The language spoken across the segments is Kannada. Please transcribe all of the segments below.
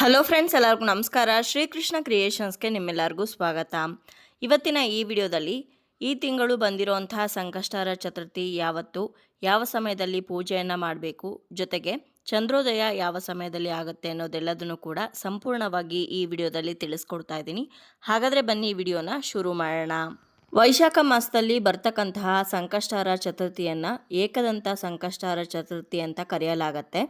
ಹಲೋ ಫ್ರೆಂಡ್ಸ್ ಎಲ್ಲರಿಗೂ ನಮಸ್ಕಾರ. ಶ್ರೀಕೃಷ್ಣ ಕ್ರಿಯೇಷನ್ಸ್ಗೆ ನಿಮ್ಮೆಲ್ಲರಿಗೂ ಸ್ವಾಗತ. ಇವತ್ತಿನ ಈ ವಿಡಿಯೋದಲ್ಲಿ ಈ ತಿಂಗಳು ಬಂದಿರುವಂತಹ ಸಂಕಷ್ಟರ ಚತುರ್ಥಿ ಯಾವತ್ತು, ಯಾವ ಸಮಯದಲ್ಲಿ ಪೂಜೆಯನ್ನು ಮಾಡಬೇಕು, ಜೊತೆಗೆ ಚಂದ್ರೋದಯ ಯಾವ ಸಮಯದಲ್ಲಿ ಆಗುತ್ತೆ ಅನ್ನೋದೆಲ್ಲದನ್ನು ಕೂಡ ಸಂಪೂರ್ಣವಾಗಿ ಈ ವಿಡಿಯೋದಲ್ಲಿ ತಿಳಿಸ್ಕೊಡ್ತಾ ಇದ್ದೀನಿ. ಹಾಗಾದರೆ ಬನ್ನಿ ಈ ವಿಡಿಯೋನ ಶುರು ಮಾಡೋಣ. ವೈಶಾಖ ಮಾಸದಲ್ಲಿ ಬರ್ತಕ್ಕಂತಹ ಸಂಕಷ್ಟಾರ ಚತುರ್ಥಿಯನ್ನು ಏಕದಂತ ಸಂಕಷ್ಟಾರ ಚತುರ್ಥಿ ಅಂತ ಕರೆಯಲಾಗತ್ತೆ.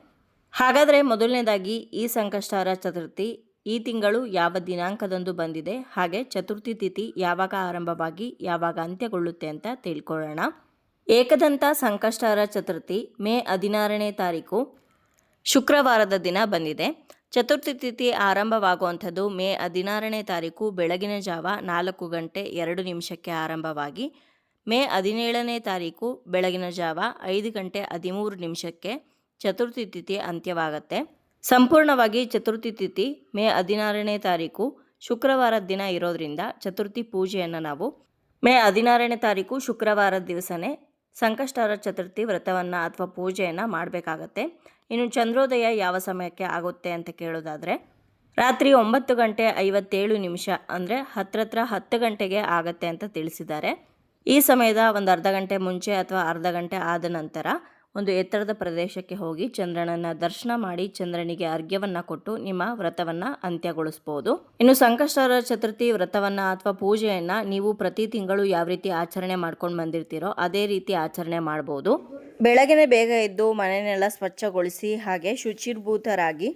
ಹಾಗಾದರೆ ಮೊದಲನೇದಾಗಿ ಈ ಸಂಕಷ್ಟಾರ ಚತುರ್ಥಿ, ಈ ತಿಂಗಳು ಯಾವ ದಿನಾಂಕದಂದು ಬಂದಿದೆ, ಹಾಗೆ ಚತುರ್ಥಿ ತಿಥಿ ಯಾವಾಗ ಆರಂಭವಾಗಿ, ಯಾವಾಗ ಅಂತ್ಯಗೊಳ್ಳುತ್ತೆ ಅಂತ ತಿಳ್ಕೊಳ್ಳೋಣ. ಏಕದಂತ ಸಂಕಷ್ಟಾರ ಚತುರ್ಥಿ, ಮೇ ಹದಿನಾರನೇ ತಾರೀಕು, ಶುಕ್ರವಾರದ ದಿನ ಬಂದಿದೆ. ಚತುರ್ಥಿ ತಿಥಿ ಆರಂಭವಾಗುವಂಥದ್ದು ಮೇ ಹದಿನಾರನೇ ತಾರೀಕು ಬೆಳಗಿನ ಜಾವ ನಾಲ್ಕು ಗಂಟೆ ಎರಡು ನಿಮಿಷಕ್ಕೆ ಆರಂಭವಾಗಿ, ಮೇ ಹದಿನೇಳನೇ ತಾರೀಕು ಬೆಳಗಿನ ಜಾವ ಐದು ಗಂಟೆ ಹದಿಮೂರು ನಿಮಿಷಕ್ಕೆ ಚತುರ್ಥಿ ತಿಥಿ ಅಂತ್ಯವಾಗತ್ತೆ. ಸಂಪೂರ್ಣವಾಗಿ ಚತುರ್ಥಿ ತಿಥಿ ಮೇ ಹದಿನಾರನೇ ತಾರೀಕು ಶುಕ್ರವಾರದ ದಿನ ಇರೋದ್ರಿಂದ ಚತುರ್ಥಿ ಪೂಜೆಯನ್ನು ನಾವು ಮೇ ಹದಿನಾರನೇ ತಾರೀಕು ಶುಕ್ರವಾರದ ದಿವಸನೇ ಸಂಕಷ್ಟಾರ ಚತುರ್ಥಿ ವ್ರತವನ್ನು ಅಥವಾ ಪೂಜೆಯನ್ನು ಮಾಡಬೇಕಾಗತ್ತೆ. ಇನ್ನು ಚಂದ್ರೋದಯ ಯಾವ ಸಮಯಕ್ಕೆ ಆಗುತ್ತೆ ಅಂತ ಕೇಳೋದಾದರೆ ರಾತ್ರಿ ಒಂಬತ್ತು ಗಂಟೆ ಐವತ್ತೇಳು ನಿಮಿಷ ಅಂದರೆ ಹತ್ರತ್ರ ಹತ್ತು ಗಂಟೆಗೆ ಆಗತ್ತೆ ಅಂತ ತಿಳಿಸಿದ್ದಾರೆ. ಈ ಸಮಯದ ಒಂದು ಅರ್ಧ ಗಂಟೆ ಮುಂಚೆ ಅಥವಾ ಅರ್ಧ ಗಂಟೆ ಆದ ನಂತರ ಒಂದು ಎತ್ತರದ ಪ್ರದೇಶಕ್ಕೆ ಹೋಗಿ ಚಂದ್ರನನ್ನ ದರ್ಶನ ಮಾಡಿ ಚಂದ್ರನಿಗೆ ಅರ್ಘ್ಯವನ್ನ ಕೊಟ್ಟು ನಿಮ್ಮ ವ್ರತವನ್ನ ಅಂತ್ಯಗೊಳಿಸಬಹುದು ಇನ್ನು ಸಂಕಷ್ಟರ ಚತುರ್ಥಿ ವ್ರತವನ್ನ ಅಥವಾ ಪೂಜೆಯನ್ನು ನೀವು ಪ್ರತಿ ತಿಂಗಳು ಯಾವ ರೀತಿ ಆಚರಣೆ ಮಾಡ್ಕೊಂಡು ಬಂದಿರ್ತೀರೋ ಅದೇ ರೀತಿ ಆಚರಣೆ ಮಾಡಬಹುದು ಬೆಳಗಿನ ಬೇಗ ಎದ್ದು ಮನೆಯನ್ನೆಲ್ಲ ಸ್ವಚ್ಛಗೊಳಿಸಿ ಹಾಗೆ ಶುಚಿರ್ಭೂತರಾಗಿ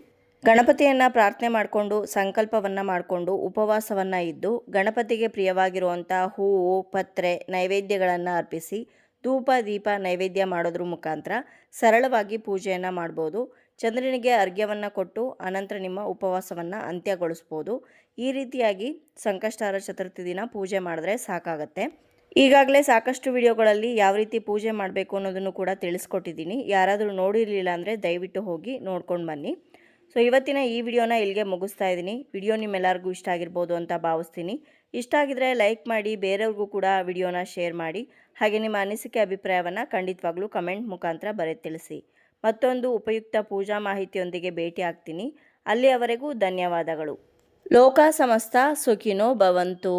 ಗಣಪತಿಯನ್ನ ಪ್ರಾರ್ಥನೆ ಮಾಡಿಕೊಂಡು ಸಂಕಲ್ಪವನ್ನ ಮಾಡಿಕೊಂಡು ಉಪವಾಸವನ್ನ ಇದ್ದು ಗಣಪತಿಗೆ ಪ್ರಿಯವಾಗಿರುವಂಥ ಹೂವು, ಪತ್ರೆ, ನೈವೇದ್ಯಗಳನ್ನು ಅರ್ಪಿಸಿ ಧೂಪ, ದೀಪ ನೈವೇದ್ಯ ಮಾಡೋದ್ರ ಮುಖಾಂತರ ಸರಳವಾಗಿ ಪೂಜೆಯನ್ನು ಮಾಡ್ಬೋದು. ಚಂದ್ರನಿಗೆ ಅರ್ಘ್ಯವನ್ನು ಕೊಟ್ಟು ಅನಂತರ ನಿಮ್ಮ ಉಪವಾಸವನ್ನು ಅಂತ್ಯಗೊಳಿಸ್ಬೋದು. ಈ ರೀತಿಯಾಗಿ ಸಂಕಷ್ಟಾರ ಚತುರ್ಥಿ ದಿನ ಪೂಜೆ ಮಾಡಿದ್ರೆ ಸಾಕಾಗತ್ತೆ. ಈಗಾಗಲೇ ಸಾಕಷ್ಟು ವಿಡಿಯೋಗಳಲ್ಲಿ ಯಾವ ರೀತಿ ಪೂಜೆ ಮಾಡಬೇಕು ಅನ್ನೋದನ್ನು ಕೂಡ ತಿಳಿಸ್ಕೊಟ್ಟಿದ್ದೀನಿ. ಯಾರಾದರೂ ನೋಡಿರಲಿಲ್ಲ ಅಂದರೆ ದಯವಿಟ್ಟು ಹೋಗಿ ನೋಡ್ಕೊಂಡು ಬನ್ನಿ. ಸೊ, ಇವತ್ತಿನ ಈ ವಿಡಿಯೋನ ಇಲ್ಲಿಗೆ ಮುಗಿಸ್ತಾ ಇದ್ದೀನಿ. ವಿಡಿಯೋ ನಿಮ್ಮೆಲ್ಲರಿಗೂ ಇಷ್ಟ ಆಗಿರ್ಬೋದು ಅಂತ ಭಾವಿಸ್ತೀನಿ. ಇಷ್ಟ ಆಗಿದ್ರೆ ಲೈಕ್ ಮಾಡಿ, ಬೇರೆಯವ್ರಿಗೂ ಕೂಡ ವಿಡಿಯೋನ ಶೇರ್ ಮಾಡಿ. ಹಾಗೆ ನಿಮ್ಮ ಅನಿಸಿಕೆ ಅಭಿಪ್ರಾಯವನ್ನು ಖಂಡಿತವಾಗ್ಲೂ ಕಮೆಂಟ್ ಮುಖಾಂತರ ಬರೆ ತಿಳಿಸಿ. ಮತ್ತೊಂದು ಉಪಯುಕ್ತ ಪೂಜಾ ಮಾಹಿತಿಯೊಂದಿಗೆ ಭೇಟಿ ಆಗ್ತೀನಿ. ಅಲ್ಲಿಯವರೆಗೂ ಧನ್ಯವಾದಗಳು. ಲೋಕ ಸಮಸ್ತ ಸುಖಿನೋ ಭವಂತು.